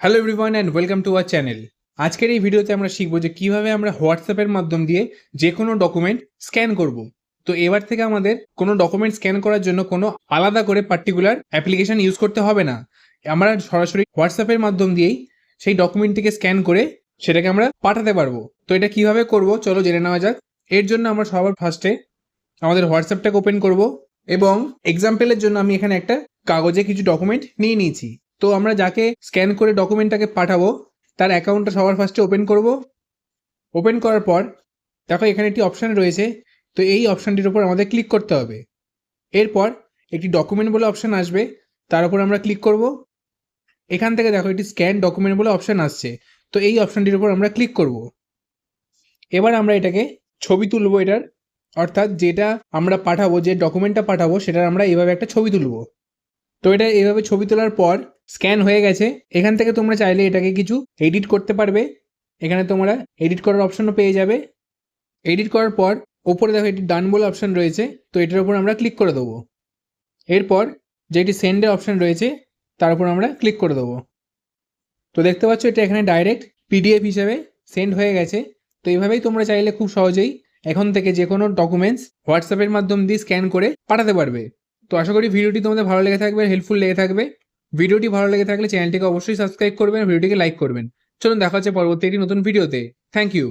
Hello everyone and welcome to our channel আজকের এই ভিডিওতে আমরা শিখব যে কীভাবে আমরা হোয়াটসঅ্যাপের মাধ্যম দিয়ে যে কোনো ডকুমেন্ট স্ক্যান করব। তো এবার থেকে আমাদের কোনো ডকুমেন্ট স্ক্যান করার জন্য কোনো আলাদা করে পার্টিকুলার অ্যাপ্লিকেশন ইউজ করতে হবে না। আমরা সরাসরি হোয়াটসঅ্যাপের মাধ্যম দিয়েই সেই ডকুমেন্টটিকে স্ক্যান করে সেটাকে আমরা পাঠাতে পারব। তো এটা কীভাবে করব চলো জেনে নেওয়া যাক। এর জন্য আমরা সবার ফার্স্টে আমাদের হোয়াটসঅ্যাপটাকে ওপেন করব এবং এক্সাম্পলের জন্য আমি এখানে একটা কাগজে কিছু ডকুমেন্ট নিয়ে নিয়েছি। তো আমরা যাকে স্ক্যান করে ডকুমেন্টটাকে পাঠাবো, তার অ্যাকাউন্টটা সবার ফার্স্টে ওপেন করব। ওপেন করার পর, দেখো এখানে একটি অপশান রয়েছে, তো এই অপশানটির উপর আমাদের ক্লিক করতে হবে। এরপর একটি ডকুমেন্ট বলে অপশান আসবে, তার উপর আমরা ক্লিক করব। এখান থেকে দেখো একটি স্ক্যান ডকুমেন্ট বলে অপশান আসছে, তো এই অপশানটির উপর আমরা ক্লিক করব। এবার আমরা এটাকে ছবি তুলব এটার, অর্থাৎ যেটা আমরা পাঠাবো, যে ডকুমেন্টটা পাঠাবো, সেটার আমরা এভাবে একটা ছবি তুলবো। তো এটা এইভাবে ছবি তোলার পর স্ক্যান হয়ে গেছে, এখান থেকে তোমরা চাইলে এটাকে কিছু এডিট করতে পারবে। এখানে তোমরা এডিট করার অপশনও পেয়ে যাবে। এডিট করার পর ওপরে দেখো এটি ডান বলে অপশন রয়েছে, তো এটার উপর আমরা ক্লিক করে দেবো। এরপর যেটি সেন্ডের অপশন রয়েছে, তার উপর আমরা ক্লিক করে দেবো। তো দেখতে পাচ্ছ এটা এখানে ডাইরেক্ট পিডিএফ হিসেবে সেন্ড হয়ে গেছে। তো এইভাবেই তোমরা চাইলে খুব সহজেই এখন থেকে যে কোনো ডকুমেন্টস হোয়াটসঅ্যাপের মাধ্যম দিয়ে স্ক্যান করে পাঠাতে পারবে। তো আশা করি ভিডিওটি তোমাদের ভালো লেগে থাকবে, হেল্পফুল লেগে থাকবে। ভিডিওটি ভালো লেগে থাকলে চ্যানেলটিকে অবশ্যই সাবস্ক্রাইব করবেন ভিডিওটিকে লাইক করবেন। চলুন দেখা হচ্ছে পরবর্তী একটি নতুন ভিডিওতে। Thank you